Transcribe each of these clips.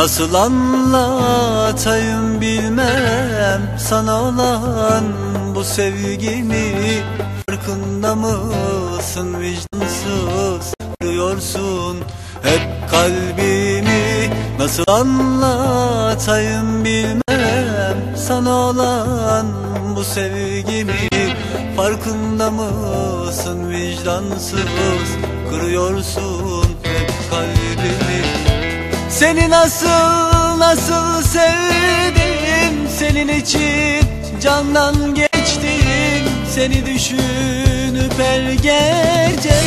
Nasıl anlatayım bilmem. Sana olan bu sevgimi Farkında mısın? Vicdansız kırıyorsun hep kalbimi. Nasıl anlatayım bilmem. Sana olan bu sevgimi Farkında mısın? Vicdansız kırıyorsun hep kalbimi Seni nasıl nasıl sevdim? Senin için candan geçtim. Seni düşünüp her gece.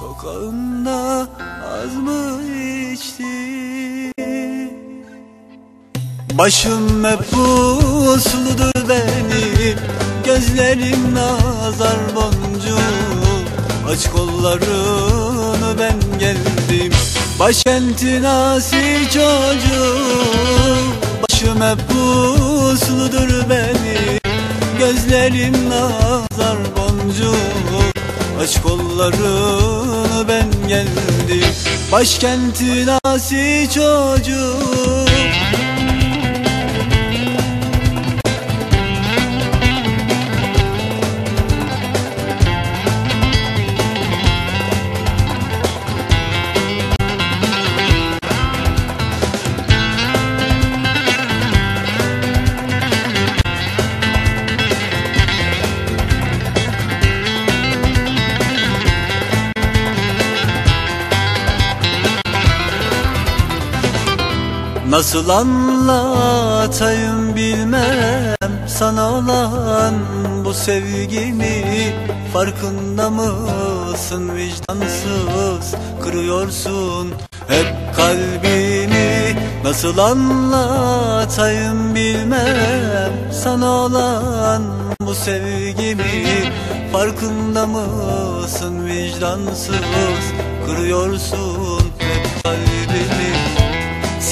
Sokağında az mı içtim Başım hep pusludur benim. Gözlerim nazar boncuğu. Aç kollarını ben geldim. Başkentin asi çocuğu Başım hep pusludur benim Gözlerim nazar boncuğu Aç kollarını ben geldim. Başkentin asi çocuğu Nasıl anlatayım bilmem. Sana olan bu sevgimi Farkında mısın? Vicdansız kırıyorsun hep kalbimi Nasıl anlatayım bilmem. Sana olan bu sevgimi Farkında mısın? Vicdansız kırıyorsun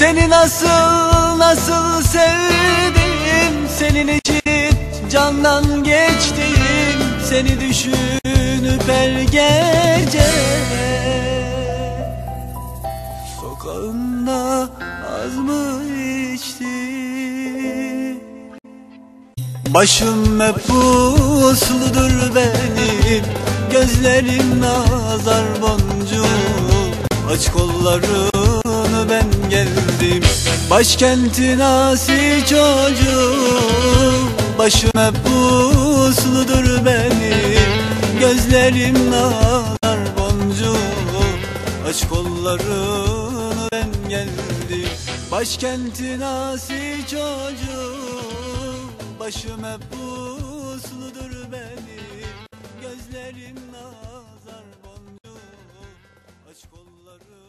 seni nasıl nasıl sevdim? Senin için candan geçtim. Seni düşünüp her gece Sokağında az mı içtim Başım hep pusludur benim. Gözlerim nazar boncuğu. Aç kollarını ben geldim. Başkentin asi çocuğum Başım hep pusludur benim Gözlerim ağlar boncuğum Aç kollarını ben geldim. Başkentin asi çocuğum Başım hep pusludur benim Gözlerim ağlar boncuğum Aç kollarını